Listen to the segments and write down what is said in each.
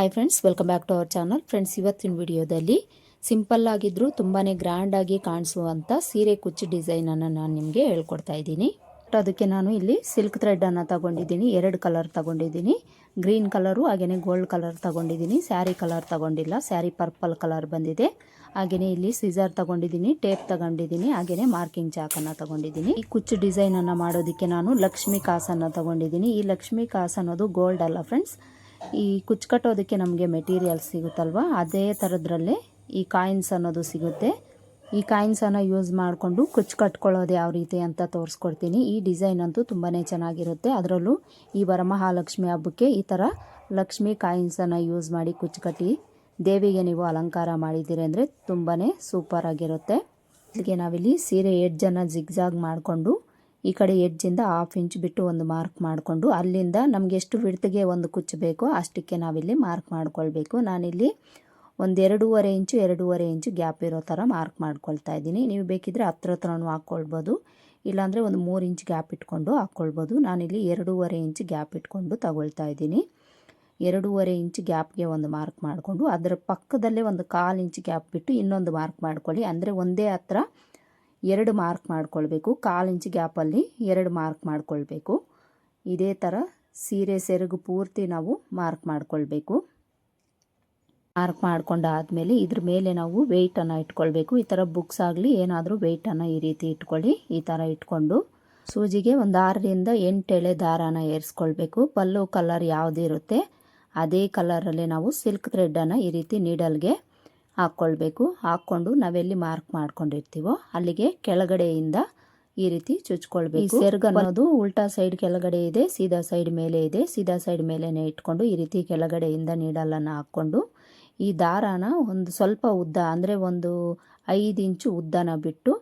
Hi friends welcome back to our channel friends ಇವತ್ತಿನ ವಿಡಿಯೋದಲ್ಲಿ simple ಆಗಿದ್ದರೂ ತುಂಬಾ ಗ್ರ್ಯಾಂಡಾಗಿ ಕಾಣಿಸುವಂಥ ಸೀರೆ ಕುಚ್ಚು ಡಿಸೈನನ್ನು ನಾನು ನಿಮಗೆ ಹೇಳ್ಕೊಡ್ತಾ ಇದ್ದೀನಿ. ಅದಕ್ಕೆ ನಾನು ಇಲ್ಲಿ ಸಿಲ್ಕ್ ಥ್ರೆಡನ್ನು ತಗೊಂಡಿದ್ದೀನಿ. ಎರಡು ಕಲರ್ ತಗೊಂಡಿದ್ದೀನಿ. ಗ್ರೀನ್ ಕಲರು ಹಾಗೆಯೇ ಗೋಲ್ಡ್ ಕಲರ್ ತಗೊಂಡಿದ್ದೀನಿ. ಸ್ಯಾರಿ ಕಲರ್ ತಗೊಂಡಿಲ್ಲ. ಸ್ಯಾರಿ ಪರ್ಪಲ್ ಕಲರ್ ಬಂದಿದೆ. ಹಾಗೆಯೇ ಇಲ್ಲಿ ಸಿಸರ್ ತಗೊಂಡಿದ್ದೀನಿ. ಟೇಪ್ ತಗೊಂಡಿದ್ದೀನಿ. ಹಾಗೆಯೇ ಮಾರ್ಕಿಂಗ್ ಚಾಕನ್ನು ತಗೊಂಡಿದ್ದೀನಿ. ಈ ಕುಚ್ಚು ಡಿಸೈನನ್ನು ಮಾಡೋದಕ್ಕೆ ನಾನು ಲಕ್ಷ್ಮಿ ಕಾಸನ್ನು ತಗೊಂಡಿದ್ದೀನಿ. ಈ ಲಕ್ಷ್ಮಿ ಕಾಸು ಅನ್ನೋದು ಗೋಲ್ಡ್ ಅಲ್ಲ ಫ್ರೆಂಡ್ಸ್ ಈ ಕುಚ್ಚು ಕಟ್ಟೋದಕ್ಕೆ ನಮಗೆ ಮೆಟೀರಿಯಲ್ ಸಿಗುತ್ತಲ್ವ? ಅದೇ ಥರದ್ರಲ್ಲೇ ಈ ಕಾಯಿನ್ಸ್ ಅನ್ನೋದು ಸಿಗುತ್ತೆ. ಈ ಕಾಯಿನ್ಸನ್ನು ಯೂಸ್ ಮಾಡಿಕೊಂಡು ಕುಚ್ಚು ಕಟ್ಕೊಳ್ಳೋದು ಯಾವ ರೀತಿ ಅಂತ ತೋರಿಸ್ಕೊಡ್ತೀನಿ. ಈ ಡಿಸೈನ್ ಅಂತೂ ತುಂಬಾ ಚೆನ್ನಾಗಿರುತ್ತೆ. ಅದರಲ್ಲೂ ಈ ವರಮಹಾಲಕ್ಷ್ಮಿ ಹಬ್ಬಕ್ಕೆ ಈ ಥರ ಲಕ್ಷ್ಮಿ ಕಾಯಿನ್ಸನ್ನು ಯೂಸ್ ಮಾಡಿ ಕುಚ್ಚು ಕಟ್ಟಿ ದೇವಿಗೆ ನೀವು ಅಲಂಕಾರ ಮಾಡಿದ್ದೀರಿ ಅಂದರೆ ತುಂಬಾ ಸೂಪರ್ ಆಗಿರುತ್ತೆ. ಇಲ್ಲಿಗೆ ನಾವಿಲ್ಲಿ ಸೀರೆ ಎಡ್ಜನ್ನು ಜಿಗ್ಜಾಗ್ ಮಾಡಿಕೊಂಡು ಈ ಕಡೆ ಎಡ್ಜಿಂದ ಹಾಫ್ ಇಂಚ್ ಬಿಟ್ಟು ಒಂದು ಮಾರ್ಕ್ ಮಾಡಿಕೊಂಡು ಅಲ್ಲಿಂದ ನಮಗೆ ಎಷ್ಟು ವಿಡ್ತಿಗೆ ಒಂದು ಕುಚ್ಚು ಬೇಕೋ ಅಷ್ಟಕ್ಕೆ ನಾವಿಲ್ಲಿ ಮಾರ್ಕ್ ಮಾಡಿಕೊಳ್ಬೇಕು. ನಾನಿಲ್ಲಿ ಒಂದು ಎರಡೂವರೆ ಇಂಚು ಎರಡೂವರೆ ಇಂಚು ಗ್ಯಾಪ್ ಇರೋ ಥರ ಮಾರ್ಕ್ ಮಾಡ್ಕೊಳ್ತಾ ಇದ್ದೀನಿ. ನೀವು ಬೇಕಿದ್ರೆ ಹತ್ರ ಹತ್ರನೂ ಹಾಕ್ಕೊಳ್ಬೋದು ಇಲ್ಲಾಂದರೆ ಒಂದು ಮೂರು ಇಂಚ್ ಗ್ಯಾಪ್ ಇಟ್ಕೊಂಡು ಹಾಕ್ಕೊಳ್ಬೋದು ನಾನಿಲ್ಲಿ ಎರಡೂವರೆ ಇಂಚ್ ಗ್ಯಾಪ್ ಇಟ್ಕೊಂಡು ತಗೊಳ್ತಾ ಇದ್ದೀನಿ. ಎರಡೂವರೆ ಇಂಚ್ ಗ್ಯಾಪ್ಗೆ ಒಂದು ಮಾರ್ಕ್ ಮಾಡಿಕೊಂಡು ಅದರ ಪಕ್ಕದಲ್ಲೇ ಒಂದು ಕಾಲು ಇಂಚ್ ಗ್ಯಾಪ್ ಬಿಟ್ಟು ಇನ್ನೊಂದು ಮಾರ್ಕ್ ಮಾಡ್ಕೊಳ್ಳಿ. ಅಂದರೆ ಒಂದೇ ಹತ್ರ ಎರಡು ಮಾರ್ಕ್ ಮಾಡ್ಕೊಳ್ಬೇಕು. ಕಾಲು ಇಂಚ್ ಗ್ಯಾಪಲ್ಲಿ ಎರಡು ಮಾರ್ಕ್ ಮಾಡ್ಕೊಳ್ಬೇಕು. ಇದೇ ಥರ ಸೀರೆ, ಸೆರಗು ಪೂರ್ತಿ ನಾವು ಮಾರ್ಕ್ ಮಾಡ್ಕೊಳ್ಬೇಕು. ಮಾರ್ಕ್ ಮಾಡ್ಕೊಂಡಾದಮೇಲೆ ಇದ್ರ ಮೇಲೆ ನಾವು ವೆಯ್ಟನ್ನು ಇಟ್ಕೊಳ್ಬೇಕು. ಈ ಥರ ಬುಕ್ಸ್ ಆಗಲಿ ಏನಾದರೂ ವೆಯ್ಟನ್ನು ಈ ರೀತಿ ಇಟ್ಕೊಳ್ಳಿ. ಈ ಥರ ಇಟ್ಕೊಂಡು ಸೂಜಿಗೆ ಒಂದು ಆರರಿಂದ ಎಂಟು ಎಳೆ ದಾರಾನ ಏರಿಸ್ಕೊಳ್ಬೇಕು. ಪಲ್ಲು ಕಲರ್ ಯಾವುದಿರುತ್ತೆ, ಅದೇ ಕಲರಲ್ಲಿ ನಾವು ಸಿಲ್ಕ್ ಥ್ರೆಡ್ಡನ್ನು ಈ ರೀತಿ ನೀಡಲ್ಗೆ ಹಾಕ್ಕೊಳ್ಬೇಕು. ಹಾಕ್ಕೊಂಡು ನಾವೆಲ್ಲಿ ಮಾರ್ಕ್ ಮಾಡ್ಕೊಂಡಿರ್ತೀವೋ ಅಲ್ಲಿಗೆ ಕೆಳಗಡೆಯಿಂದ ಈ ರೀತಿ ಚುಚ್ಕೊಳ್ಬೇಕು. ಸೆರ್ಗ ಅನ್ನೋದು ಉಲ್ಟಾ ಸೈಡ್ ಕೆಳಗಡೆ ಇದೆ, ಸೀದಾ ಸೈಡ್ ಮೇಲೆ ಇದೆ. ಸೀದಾ ಸೈಡ್ ಮೇಲೆನೆ ಇಟ್ಕೊಂಡು ಈ ರೀತಿ ಕೆಳಗಡೆಯಿಂದ ನೀಡಲನ್ನು ಹಾಕ್ಕೊಂಡು ಈ ದಾರಾನ ಒಂದು ಸ್ವಲ್ಪ ಉದ್ದ, ಅಂದರೆ ಒಂದು ಐದು ಇಂಚು ಉದ್ದನ ಬಿಟ್ಟು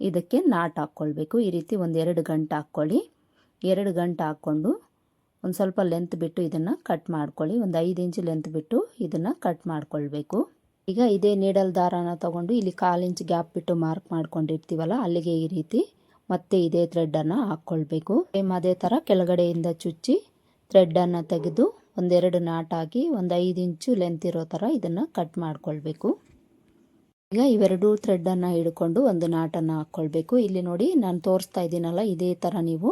ಇದಕ್ಕೆ ನಾಟ್ ಹಾಕ್ಕೊಳ್ಬೇಕು. ಈ ರೀತಿ ಒಂದು ಎರಡು ಗಂಟೆ ಹಾಕ್ಕೊಳ್ಳಿ. ಎರಡು ಗಂಟೆ ಹಾಕ್ಕೊಂಡು ಒಂದು ಸ್ವಲ್ಪ ಲೆಂತ್ ಬಿಟ್ಟು ಇದನ್ನು ಕಟ್ ಮಾಡ್ಕೊಳ್ಳಿ. ಒಂದು ಐದು ಇಂಚು ಲೆಂತ್ ಬಿಟ್ಟು ಇದನ್ನು ಕಟ್ ಮಾಡ್ಕೊಳ್ಬೇಕು. ಈಗ ಇದೇ ನೀಡಲ್ ದಾರಾನ ತಗೊಂಡು ಇಲ್ಲಿ ಕಾಲು ಇಂಚ್ ಗ್ಯಾಪ್ ಬಿಟ್ಟು ಮಾರ್ಕ್ ಮಾಡ್ಕೊಂಡಿರ್ತೀವಲ್ಲ, ಅಲ್ಲಿಗೆ ಈ ರೀತಿ ಮತ್ತೆ ಇದೇ ಥ್ರೆಡ್ಡನ್ನು ಹಾಕ್ಕೊಳ್ಬೇಕು ಸೇಮ್ ಅದೇ ಥರ ಕೆಳಗಡೆಯಿಂದ ಚುಚ್ಚಿ ಥ್ರೆಡ್ಡನ್ನು ತೆಗೆದು ಒಂದೆರಡು ನಾಟ್ ಹಾಕಿ ಒಂದು ಐದು ಇಂಚು ಲೆಂತ್ ಇರೋ ಥರ ಇದನ್ನು ಕಟ್ ಮಾಡ್ಕೊಳ್ಬೇಕು. ಈಗ ಇವೆರಡು ಥ್ರೆಡ್ಡನ್ನು ಹಿಡ್ಕೊಂಡು ಒಂದು ನಾಟನ್ನು ಹಾಕ್ಕೊಳ್ಬೇಕು ಇಲ್ಲಿ ನೋಡಿ ನಾನು ತೋರಿಸ್ತಾ ಇದ್ದೀನಲ್ಲ, ಇದೇ ಥರ ನೀವು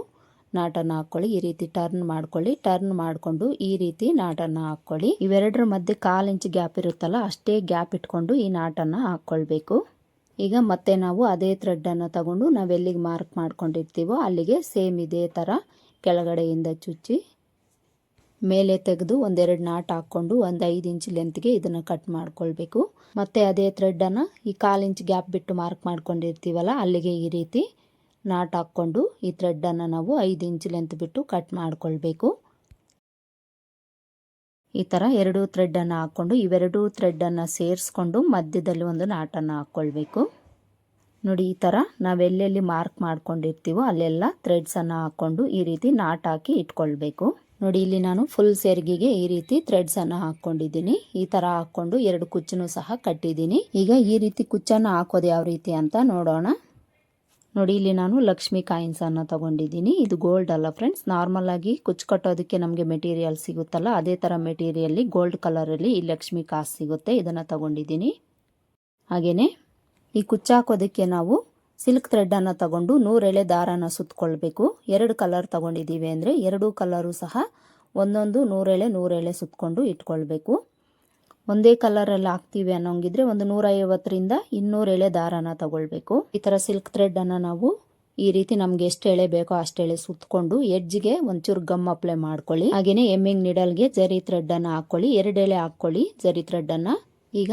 ನಾಟನ್ನು ಹಾಕ್ಕೊಳ್ಳಿ ಈ ರೀತಿ ಟರ್ನ್ ಮಾಡ್ಕೊಳ್ಳಿ ಟರ್ನ್ ಮಾಡಿಕೊಂಡು ಈ ರೀತಿ ನಾಟನ ಹಾಕ್ಕೊಳ್ಳಿ ಇವೆರಡರ ಮಧ್ಯೆ ಕಾಲು ಇಂಚ್ ಗ್ಯಾಪ್ ಇರುತ್ತಲ್ಲ, ಅಷ್ಟೇ ಗ್ಯಾಪ್ ಇಟ್ಕೊಂಡು ಈ ನಾಟನ್ನು ಹಾಕ್ಕೊಳ್ಬೇಕು ಈಗ ಮತ್ತೆ ನಾವು ಅದೇ ಥ್ರೆಡ್ಡನ್ನು ತಗೊಂಡು ನಾವೆಲ್ಲಿಗೆ ಮಾರ್ಕ್ ಮಾಡ್ಕೊಂಡಿರ್ತೀವೋ ಅಲ್ಲಿಗೆ ಸೇಮ್ ಇದೇ ಥರ ಕೆಳಗಡೆಯಿಂದ ಚುಚ್ಚಿ, ಮೇಲೆ ತೆಗೆದು ಒಂದೆರಡು ನಾಟ್ ಹಾಕ್ಕೊಂಡು ಒಂದು ಐದು ಇಂಚ್ ಲೆಂತ್ಗೆ ಇದನ್ನು ಕಟ್ ಮಾಡ್ಕೊಳ್ಬೇಕು. ಮತ್ತೆ ಅದೇ ಥ್ರೆಡ್ಡನ್ನು ಈ ಕಾಲು ಇಂಚ್ ಗ್ಯಾಪ್ ಬಿಟ್ಟು ಮಾರ್ಕ್ ಮಾಡ್ಕೊಂಡಿರ್ತೀವಲ್ಲ, ಅಲ್ಲಿಗೆ ಈ ರೀತಿ ನಾಟ್ ಹಾಕ್ಕೊಂಡು ಈ ಥ್ರೆಡ್ಡನ್ನು ನಾವು ಐದು ಇಂಚ್ ಲೆಂತ್ ಬಿಟ್ಟು ಕಟ್ ಮಾಡಿಕೊಳ್ಬೇಕು. ಈ ಥರ ಎರಡು ಥ್ರೆಡ್ಡನ್ನು ಹಾಕ್ಕೊಂಡು ಇವೆರಡು ಥ್ರೆಡ್ಡನ್ನು ಸೇರಿಸ್ಕೊಂಡು ಮಧ್ಯದಲ್ಲಿ ಒಂದು ನಾಟನ್ನು ಹಾಕ್ಕೊಳ್ಬೇಕು. ನೋಡಿ ಈ ಥರ ನಾವೆಲ್ಲೆಲ್ಲಿ ಮಾರ್ಕ್ ಮಾಡ್ಕೊಂಡಿರ್ತೀವೋ ಅಲ್ಲೆಲ್ಲ ಥ್ರೆಡ್ಸನ್ನು ಹಾಕ್ಕೊಂಡು ಈ ರೀತಿ ನಾಟ್ ಹಾಕಿ ಇಟ್ಕೊಳ್ಬೇಕು. ನೋಡಿ ಇಲ್ಲಿ ನಾನು ಫುಲ್ ಸೆರ್ಗಿಗೆ ಈ ರೀತಿ ಥ್ರೆಡ್ಸನ್ನು ಹಾಕ್ಕೊಂಡಿದ್ದೀನಿ. ಈ ಥರ ಹಾಕ್ಕೊಂಡು ಎರಡು ಕುಚ್ಚನ್ನು ಸಹ ಕಟ್ಟಿದ್ದೀನಿ. ಈಗ ಈ ರೀತಿ ಕುಚ್ಚನ್ನು ಹಾಕೋದು ಯಾವ ರೀತಿ ಅಂತ ನೋಡೋಣ. ನೋಡಿ, ಇಲ್ಲಿ ನಾನು ಲಕ್ಷ್ಮಿ ಕಾಯಿನ್ಸನ್ನು ತಗೊಂಡಿದ್ದೀನಿ. ಇದು ಗೋಲ್ಡ್ ಅಲ್ಲ ಫ್ರೆಂಡ್ಸ್ ನಾರ್ಮಲ್ ಆಗಿ ಕುಚ್ಚು ಕಟ್ಟೋದಕ್ಕೆ ನಮಗೆ ಮೆಟೀರಿಯಲ್ ಸಿಗುತ್ತಲ್ಲ, ಅದೇ ಥರ ಮೆಟೀರಿಯಲ್ಲಿ ಗೋಲ್ಡ್ ಕಲರಲ್ಲಿ ಈ ಲಕ್ಷ್ಮಿ ಕಾಸು ಸಿಗುತ್ತೆ, ಇದನ್ನು ತಗೊಂಡಿದ್ದೀನಿ. ಹಾಗೆಯೇ ಈ ಕುಚ್ಚಾಕೋದಕ್ಕೆ ನಾವು ಸಿಲ್ಕ್ ಥ್ರೆಡ್ಡನ್ನು ತಗೊಂಡು ನೂರೆಳೆ ದಾರಾನ ಸುತ್ತಕೊಳ್ಬೇಕು ಎರಡು ಕಲರ್ ತಗೊಂಡಿದ್ದೀವಿ ಅಂದರೆ ಎರಡೂ ಕಲರು ಸಹ ಒಂದೊಂದು ನೂರೆಳೆ ನೂರೆಳೆ ಸುತ್ತಕೊಂಡು ಇಟ್ಕೊಳ್ಬೇಕು. ಒಂದೇ ಕಲರಲ್ಲಿ ಹಾಕ್ತೀವಿ ಅನ್ನೋಂಗಿದ್ರೆ ಒಂದು ನೂರೈವತ್ತರಿಂದ ಇನ್ನೂರು ಎಳೆ ದಾರಾನ ತಗೊಳ್ಬೇಕು. ಈ ಥರ ಸಿಲ್ಕ್ ಥ್ರೆಡ್ಡನ್ನು ನಾವು ಈ ರೀತಿ ನಮ್ಗೆ ಎಷ್ಟು ಎಳೆ ಬೇಕೋ ಅಷ್ಟು ಎಳೆ ಸುತ್ತಕೊಂಡು ಎಡ್ಜ್ಗೆ ಒಂಚೂರು ಗಮ್ ಅಪ್ಲೈ ಮಾಡ್ಕೊಳ್ಳಿ. ಹಾಗೆಯೇ ಎಮ್ಮಿಂಗ್ ನಿಡಲ್ಗೆ ಜರಿ ಥ್ರೆಡ್ಡನ್ನು ಹಾಕ್ಕೊಳ್ಳಿ. ಎರಡು ಎಳೆ ಹಾಕ್ಕೊಳ್ಳಿ ಜರಿ ಥ್ರೆಡ್ಡನ್ನು ಈಗ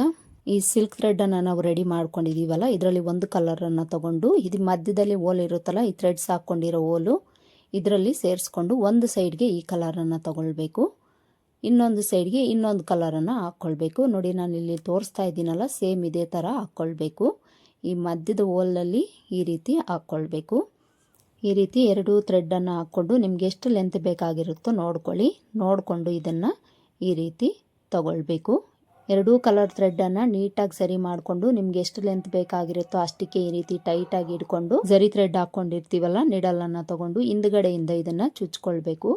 ಈ ಸಿಲ್ಕ್ ಥ್ರೆಡ್ಡನ್ನು ನಾವು ರೆಡಿ ಮಾಡ್ಕೊಂಡಿದ್ದೀವಲ್ಲ ಇದರಲ್ಲಿ ಒಂದು ಕಲರನ್ನು ತಗೊಂಡು ಇದು ಮಧ್ಯದಲ್ಲಿ ಓಲ್ ಇರುತ್ತಲ್ಲ, ಈ ಥ್ರೆಡ್ಸ್ ಹಾಕ್ಕೊಂಡಿರೋ ಓಲು ಇದರಲ್ಲಿ ಸೇರಿಸ್ಕೊಂಡು ಒಂದು ಸೈಡ್ಗೆ ಈ ಕಲರನ್ನು ತಗೊಳ್ಬೇಕು. ಇನ್ನೊಂದು ಸೈಡ್ಗೆ ಇನ್ನೊಂದು ಕಲರನ್ನು ಹಾಕ್ಕೊಳ್ಬೇಕು. ನೋಡಿ, ನಾನು ಇಲ್ಲಿ ತೋರಿಸ್ತಾ ಇದ್ದೀನಲ್ಲ, ಸೇಮ್ ಇದೇ ಥರ ಹಾಕ್ಕೊಳ್ಬೇಕು. ಈ ಮಧ್ಯದ ಹೋಲಲ್ಲಿ ಈ ರೀತಿ ಹಾಕ್ಕೊಳ್ಬೇಕು. ಈ ರೀತಿ ಎರಡು ಥ್ರೆಡ್ಡನ್ನು ಹಾಕ್ಕೊಂಡು ನಿಮ್ಗೆ ಎಷ್ಟು ಲೆಂತ್ ಬೇಕಾಗಿರುತ್ತೋ ನೋಡ್ಕೊಳ್ಳಿ. ನೋಡಿಕೊಂಡು ಇದನ್ನು ಈ ರೀತಿ ತಗೊಳ್ಬೇಕು. ಎರಡೂ ಕಲರ್ ಥ್ರೆಡ್ಡನ್ನು ನೀಟಾಗಿ ಸರಿ ಮಾಡಿಕೊಂಡು ನಿಮ್ಗೆ ಎಷ್ಟು ಲೆಂತ್ ಬೇಕಾಗಿರುತ್ತೋ ಅಷ್ಟಕ್ಕೆ ಈ ರೀತಿ ಟೈಟಾಗಿ ಇಟ್ಕೊಂಡು ಜರಿ ಥ್ರೆಡ್ ಹಾಕ್ಕೊಂಡಿರ್ತೀವಲ್ಲ ನಿಡಲನ್ನು ತಗೊಂಡು ಹಿಂದ್ಗಡೆಯಿಂದ ಇದನ್ನು ಚುಚ್ಕೊಳ್ಬೇಕು.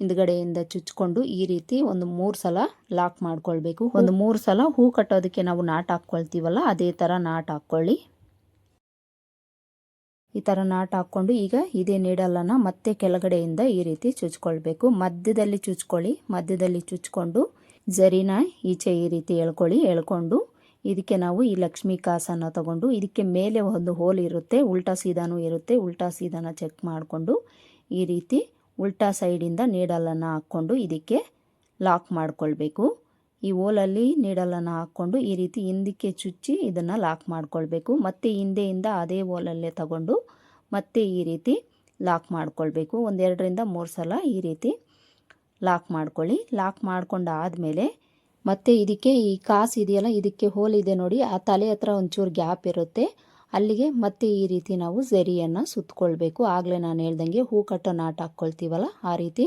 ಹಿಂದ್ಗಡೆಯಿಂದ ಚುಚ್ಕೊಂಡು ಈ ರೀತಿ ಒಂದು ಮೂರು ಸಲ ಲಾಕ್ ಮಾಡ್ಕೊಳ್ಬೇಕು. ಒಂದು ಮೂರು ಸಲ ಹೂ ಕಟ್ಟೋದಕ್ಕೆ ನಾವು ನಾಟ್ ಹಾಕ್ಕೊಳ್ತೀವಲ್ಲ, ಅದೇ ಥರ ನಾಟ್ ಹಾಕ್ಕೊಳ್ಳಿ. ಈ ಥರ ನಾಟ್ ಹಾಕ್ಕೊಂಡು ಈಗ ಇದೇ ನೀಡಲನ್ನು ಮತ್ತೆ ಕೆಳಗಡೆಯಿಂದ ಈ ರೀತಿ ಚುಚ್ಕೊಳ್ಬೇಕು. ಮಧ್ಯದಲ್ಲಿ ಚುಚ್ಕೊಳ್ಳಿ, ಮಧ್ಯದಲ್ಲಿ ಚುಚ್ಕೊಂಡು ಜರಿನ ಈಚೆ ಈ ರೀತಿ ಎಳ್ಕೊಳ್ಳಿ, ಎಳ್ಕೊಂಡು ಇದಕ್ಕೆ ನಾವು ಈ ಲಕ್ಷ್ಮಿ ಕಾಸನ್ನು ತಗೊಂಡು ಇದಕ್ಕೆ ಮೇಲೆ ಒಂದು ಹೋಲ್ ಇರುತ್ತೆ, ಉಲ್ಟಾ ಸೀದಾನೂ ಇರುತ್ತೆ, ಉಲ್ಟಾ ಸೀದಾನ ಚೆಕ್ ಮಾಡಿಕೊಂಡು ಈ ರೀತಿ ಉಲ್ಟಾ ಸೈಡಿಂದ ನೀಡಲನ್ನು ಹಾಕ್ಕೊಂಡು ಇದಕ್ಕೆ ಲಾಕ್ ಮಾಡಿಕೊಳ್ಬೇಕು. ಈ ಓಲಲ್ಲಿ ನೀಡಲನ್ನು ಹಾಕ್ಕೊಂಡು ಈ ರೀತಿ ಹಿಂದಕ್ಕೆ ಚುಚ್ಚಿ ಇದನ್ನು ಲಾಕ್ ಮಾಡಿಕೊಳ್ಬೇಕು. ಮತ್ತು ಹಿಂದೆಯಿಂದ ಅದೇ ಓಲಲ್ಲೇ ತಗೊಂಡು ಮತ್ತೆ ಈ ರೀತಿ ಲಾಕ್ ಮಾಡಿಕೊಳ್ಬೇಕು. ಒಂದೆರಡರಿಂದ ಮೂರು ಸಲ ಈ ರೀತಿ ಲಾಕ್ ಮಾಡ್ಕೊಳ್ಳಿ. ಲಾಕ್ ಮಾಡ್ಕೊಂಡು ಆದಮೇಲೆ ಮತ್ತೆ ಇದಕ್ಕೆ ಈ ಕಾಸು ಇದೆಯಲ್ಲ, ಇದಕ್ಕೆ ಹೋಲ್ ಇದೆ ನೋಡಿ, ಆ ತಲೆ ಹತ್ರ ಒಂಚೂರು ಗ್ಯಾಪ್ ಇರುತ್ತೆ. ಅಲ್ಲಿಗೆ ಮತ್ತೆ ಈ ರೀತಿ ನಾವು ಝರಿಯನ್ನು ಸುತ್ತಕೊಳ್ಬೇಕು ಆಗಲೇ ನಾನು ಹೇಳ್ದಂಗೆ ಹೂ ಕಟ್ಟೋ ನಾಟ್ ಹಾಕ್ಕೊಳ್ತೀವಲ್ಲ, ಆ ರೀತಿ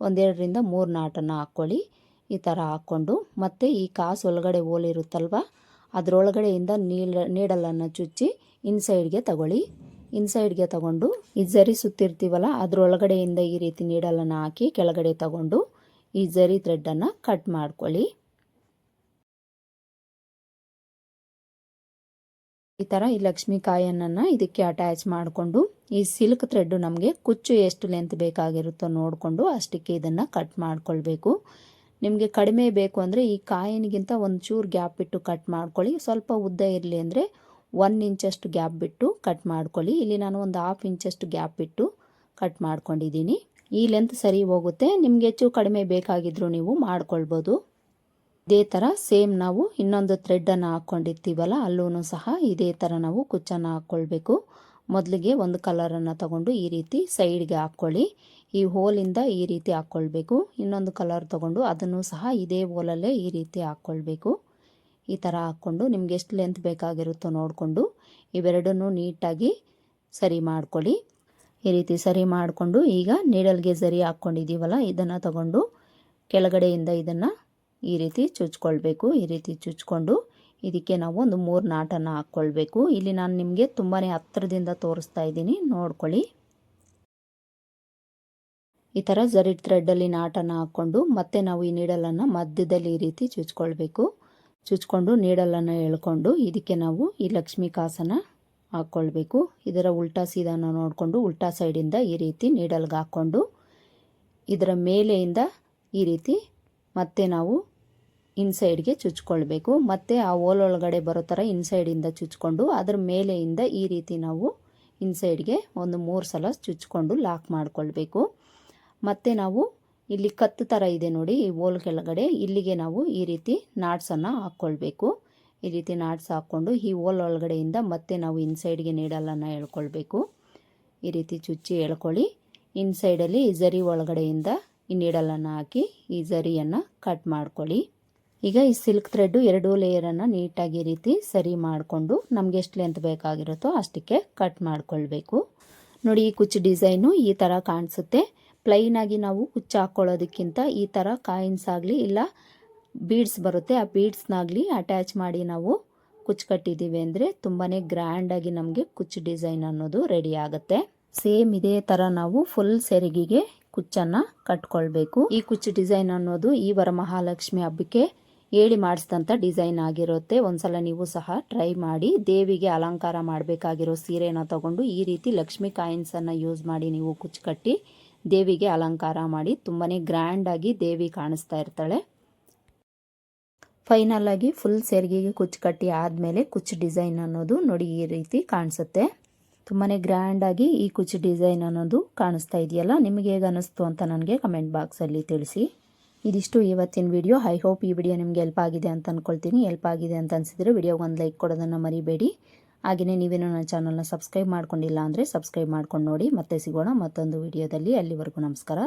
ಒಂದೆರಡರಿಂದ ಮೂರು ನಾಟನ್ನು ಹಾಕ್ಕೊಳ್ಳಿ. ಈ ಥರ ಹಾಕ್ಕೊಂಡು ಮತ್ತೆ ಈ ಕಾಸು ಒಳಗಡೆ ಓಲಿರುತ್ತಲ್ವ ಅದರೊಳಗಡೆಯಿಂದ ನೀಲ ನೀಡಲನ್ನು ಚುಚ್ಚಿ ಇನ್ಸೈಡ್ಗೆ ತಗೊಳ್ಳಿ. ಇನ್ಸೈಡ್ಗೆ ತಗೊಂಡು ಈ ಜರಿ ಸುತ್ತಿರ್ತೀವಲ್ಲ, ಅದರೊಳಗಡೆಯಿಂದ ಈ ರೀತಿ ನೀಡಲನ್ನು ಹಾಕಿ ಕೆಳಗಡೆ ತಗೊಂಡು ಈ ಜರಿ ಥ್ರೆಡ್ಡನ್ನು ಕಟ್ ಮಾಡ್ಕೊಳ್ಳಿ. ಈ ಥರ ಈ ಲಕ್ಷ್ಮಿ ಕಾಯನ್ನನ್ನು ಇದಕ್ಕೆ ಅಟ್ಯಾಚ್ ಮಾಡಿಕೊಂಡು, ಈ ಸಿಲ್ಕ್ ಥ್ರೆಡ್ ನಮಗೆ ಕುಚ್ಚು ಎಷ್ಟು ಲೆಂತ್ ಬೇಕಾಗಿರುತ್ತೋ ನೋಡಿಕೊಂಡು ಅಷ್ಟಕ್ಕೆ ಇದನ್ನು ಕಟ್ ಮಾಡ್ಕೊಳ್ಬೇಕು. ನಿಮಗೆ ಕಡಿಮೆ ಬೇಕು ಅಂದರೆ ಈ ಕಾಯಿನಿಗಿಂತ ಚೂರು ಗ್ಯಾಪ್ ಬಿಟ್ಟು ಕಟ್ ಮಾಡ್ಕೊಳ್ಳಿ. ಸ್ವಲ್ಪ ಉದ್ದ ಇರಲಿ ಅಂದರೆ ಒನ್ ಇಂಚಷ್ಟು ಗ್ಯಾಪ್ ಬಿಟ್ಟು ಕಟ್ ಮಾಡ್ಕೊಳ್ಳಿ. ಇಲ್ಲಿ ನಾನು ಒಂದು ಹಾಫ್ ಇಂಚಷ್ಟು ಗ್ಯಾಪ್ ಬಿಟ್ಟು ಕಟ್ ಮಾಡ್ಕೊಂಡಿದ್ದೀನಿ. ಈ ಲೆಂತ್ ಸರಿ ಹೋಗುತ್ತೆ. ನಿಮಗೆ ಹೆಚ್ಚು ಕಡಿಮೆ ಬೇಕಾಗಿದ್ದರೂ ನೀವು ಮಾಡ್ಕೊಳ್ಬೋದು. ಇದೇ ಥರ ಸೇಮ್ ನಾವು ಇನ್ನೊಂದು ಥ್ರೆಡ್ಡನ್ನು ಹಾಕ್ಕೊಂಡಿರ್ತೀವಲ್ಲ ಅಲ್ಲೂ ಸಹ ಇದೇ ಥರ ನಾವು ಕುಚ್ಚನ್ನು ಹಾಕ್ಕೊಳ್ಬೇಕು ಮೊದಲಿಗೆ ಒಂದು ಕಲರನ್ನು ತಗೊಂಡು ಈ ರೀತಿ ಸೈಡ್ಗೆ ಹಾಕ್ಕೊಳ್ಳಿ ಈ ಹೋಲಿಂದ ಈ ರೀತಿ ಹಾಕ್ಕೊಳ್ಬೇಕು ಇನ್ನೊಂದು ಕಲರ್ ತಗೊಂಡು ಅದನ್ನು ಸಹ ಇದೇ ಹೋಲಲ್ಲೇ ಈ ರೀತಿ ಹಾಕ್ಕೊಳ್ಬೇಕು ಈ ಥರ ಹಾಕ್ಕೊಂಡು ನಿಮ್ಗೆ ಎಷ್ಟು ಲೆಂತ್ ಬೇಕಾಗಿರುತ್ತೋ ನೋಡಿಕೊಂಡು ಇವೆರಡನ್ನೂ ನೀಟಾಗಿ ಸರಿ ಮಾಡ್ಕೊಳ್ಳಿ. ಈ ರೀತಿ ಸರಿ ಮಾಡಿಕೊಂಡು ಈಗ ನೀಡಲ್ಗೆ ಸರಿ ಹಾಕ್ಕೊಂಡಿದ್ದೀವಲ್ಲ ಇದನ್ನು ತಗೊಂಡು ಕೆಳಗಡೆಯಿಂದ ಇದನ್ನು ಈ ರೀತಿ ಚುಚ್ಕೊಳ್ಬೇಕು, ಈ ರೀತಿ ಚುಚ್ಕೊಂಡು ಇದಕ್ಕೆ ನಾವು ಒಂದು ಮೂರು ನಾಟನ್ನು ಹಾಕ್ಕೊಳ್ಬೇಕು. ಇಲ್ಲಿ ನಾನು ನಿಮಗೆ ತುಂಬಾ ಹತ್ತಿರದಿಂದ ತೋರಿಸ್ತಾ ಇದ್ದೀನಿ, ನೋಡ್ಕೊಳ್ಳಿ. ಈ ಥರ ಜರಿ ಥ್ರೆಡ್ಡಲ್ಲಿ ನಾಟನ್ನು ಹಾಕ್ಕೊಂಡು ಮತ್ತೆ ನಾವು ಈ ನೀಡಲನ್ನು ಮಧ್ಯದಲ್ಲಿ ಈ ರೀತಿ ಚುಚ್ಕೊಳ್ಬೇಕು. ಚುಚ್ಕೊಂಡು ನೀಡಲನ್ನು ಎಳ್ಕೊಂಡು ಇದಕ್ಕೆ ನಾವು ಈ ಲಕ್ಷ್ಮಿ ಕಾಸನ್ನು ಹಾಕ್ಕೊಳ್ಬೇಕು. ಇದರ ಉಲ್ಟಾ ಸೀದಾನ ನೋಡಿಕೊಂಡು ಉಲ್ಟಾ ಸೈಡಿಂದ ಈ ರೀತಿ ನೀಡಲ್ಗೆ ಹಾಕ್ಕೊಂಡು ಇದರ ಮೇಲೆಯಿಂದ ಈ ರೀತಿ ಮತ್ತೆ ನಾವು ಇನ್ಸೈಡ್ಗೆ ಚುಚ್ಕೊಳ್ಬೇಕು. ಮತ್ತು ಆ ಓಲೊಳಗಡೆ ಬರೋ ಥರ ಇನ್ಸೈಡಿಂದ ಚುಚ್ಕೊಂಡು ಅದರ ಮೇಲೆಯಿಂದ ಈ ರೀತಿ ನಾವು ಇನ್ಸೈಡ್ಗೆ ಒಂದು ಮೂರು ಸಲ ಚುಚ್ಕೊಂಡು ಲಾಕ್ ಮಾಡಿಕೊಳ್ಬೇಕು. ಮತ್ತು ನಾವು ಇಲ್ಲಿ ಕತ್ತು ಥರ ಇದೆ ನೋಡಿ, ಈ ಓಲ್ ಕೆಳಗಡೆ. ಇಲ್ಲಿಗೆ ನಾವು ಈ ರೀತಿ ನಾಟ್ಸನ್ನು ಹಾಕ್ಕೊಳ್ಬೇಕು ಈ ರೀತಿ ನಾಟ್ಸ್ ಹಾಕ್ಕೊಂಡು ಈ ಓಲ್ ಒಳಗಡೆಯಿಂದ ಮತ್ತೆ ನಾವು ಇನ್ಸೈಡ್ಗೆ ನೀಡಲನ್ನು ಹೇಳ್ಕೊಳ್ಬೇಕು ಈ ರೀತಿ ಚುಚ್ಚಿ ಎಳ್ಕೊಳ್ಳಿ. ಇನ್ಸೈಡಲ್ಲಿ ಈ ಝರಿ ಒಳಗಡೆಯಿಂದ ಈ ನೀಡಲನ್ನು ಹಾಕಿ ಈ ಝರಿಯನ್ನು ಕಟ್ ಮಾಡ್ಕೊಳ್ಳಿ. ಈಗ ಈ ಸಿಲ್ಕ್ ಥ್ರೆಡ್ಡು ಎರಡು ಲೇಯರನ್ನು ನೀಟಾಗಿ ಈ ರೀತಿ ಸರಿ ಮಾಡಿಕೊಂಡು ನಮಗೆ ಎಷ್ಟು ಲೆಂತ್ ಬೇಕಾಗಿರುತ್ತೋ ಅಷ್ಟಕ್ಕೆ ಕಟ್ ಮಾಡಿಕೊಳ್ಬೇಕು. ನೋಡಿ ಈ ಕುಚ್ಚು ಡಿಸೈನು ಈ ಥರ ಕಾಣಿಸುತ್ತೆ. ಪ್ಲೈನಾಗಿ ನಾವು ಕುಚ್ಚು ಹಾಕ್ಕೊಳ್ಳೋದಕ್ಕಿಂತ ಈ ಥರ ಕಾಯಿನ್ಸ್ ಆಗಲಿ ಇಲ್ಲ ಬೀಡ್ಸ್ ಬರುತ್ತೆ, ಆ ಬೀಡ್ಸ್ನಾಗಲಿ ಅಟ್ಯಾಚ್ ಮಾಡಿ ನಾವು ಕುಚ್ಚು ಕಟ್ಟಿದ್ದೀವಿ ಅಂದರೆ ತುಂಬಾ ಗ್ರ್ಯಾಂಡಾಗಿ ನಮಗೆ ಕುಚ್ಚು ಡಿಸೈನ್ ಅನ್ನೋದು ರೆಡಿ ಆಗುತ್ತೆ. ಸೇಮ್ ಇದೇ ಥರ ನಾವು ಫುಲ್ ಸೆರಿಗಿಗೆ ಕುಚ್ಚನ್ನು ಕಟ್ಕೊಳ್ಬೇಕು. ಈ ಕುಚ್ಚು ಡಿಸೈನ್ ಅನ್ನೋದು ಈ ವರಮಹಾಲಕ್ಷ್ಮಿ ಹಬ್ಬಕ್ಕೆ ಹೇಳಿ ಮಾಡಿಸಿದಂಥ ಡಿಸೈನ್ ಆಗಿರುತ್ತೆ. ಒಂದ್ಸಲ ನೀವು ಸಹ ಟ್ರೈ ಮಾಡಿ, ದೇವಿಗೆ ಅಲಂಕಾರ ಮಾಡಬೇಕಾಗಿರೋ ಸೀರೆನ ತಗೊಂಡು ಈ ರೀತಿ ಲಕ್ಷ್ಮಿ ಕಾಯಿನ್ಸನ್ನು ಯೂಸ್ ಮಾಡಿ ನೀವು ಕುಚ್ಚು ಕಟ್ಟಿ ದೇವಿಗೆ ಅಲಂಕಾರ ಮಾಡಿ ತುಂಬಾ ಗ್ರ್ಯಾಂಡಾಗಿ ದೇವಿ ಕಾಣಿಸ್ತಾ ಇರ್ತಾಳೆ. ಫೈನಲ್ ಫುಲ್ ಸೆರಿಗೆಗೆ ಕುಚ್ಚು ಕಟ್ಟಿ ಆದಮೇಲೆ ಕುಚ್ಚು ಡಿಸೈನ್ ಅನ್ನೋದು ನೋಡಿ ಈ ರೀತಿ ಕಾಣಿಸುತ್ತೆ. ತುಂಬಾ ಗ್ರ್ಯಾಂಡಾಗಿ ಈ ಕುಚ್ಚು ಡಿಸೈನ್ ಅನ್ನೋದು ಕಾಣಿಸ್ತಾ ಇದೆಯಲ್ಲ, ನಿಮಗೆ ಹೇಗೆ ಅನ್ನಿಸ್ತು ಅಂತ ನನಗೆ ಕಮೆಂಟ್ ಬಾಕ್ಸಲ್ಲಿ ತಿಳಿಸಿ. ಇದಿಷ್ಟು ಇವತ್ತಿನ ವಿಡಿಯೋ ಐ ಹೋಪ್ ಈ ವಿಡಿಯೋ ನಿಮಗೆ ಹೆಲ್ಪ್ ಆಗಿದೆ ಅಂತ ಅಂದ್ಕೊಳ್ತೀನಿ ಹೆಲ್ಪ್ ಆಗಿದೆ ಅಂತ ಅನಿಸಿದರೆ ವಿಡಿಯೋಗೆ ಒಂದು ಲೈಕ್ ಕೊಡೋದನ್ನು ಮರಿಬೇಡಿ. ಹಾಗೆಯೇ ನೀವೇನು ನನ್ನ ಚಾನಲ್ನ ಸಬ್ಸ್ಕ್ರೈಬ್ ಮಾಡ್ಕೊಂಡಿಲ್ಲ ಅಂದರೆ ಸಬ್ಸ್ಕ್ರೈಬ್ ಮಾಡ್ಕೊಂಡು ನೋಡಿ. ಮತ್ತೆ ಸಿಗೋಣ ಮತ್ತೊಂದು ವಿಡಿಯೋದಲ್ಲಿ ಅಲ್ಲಿವರೆಗೂ ನಮಸ್ಕಾರ.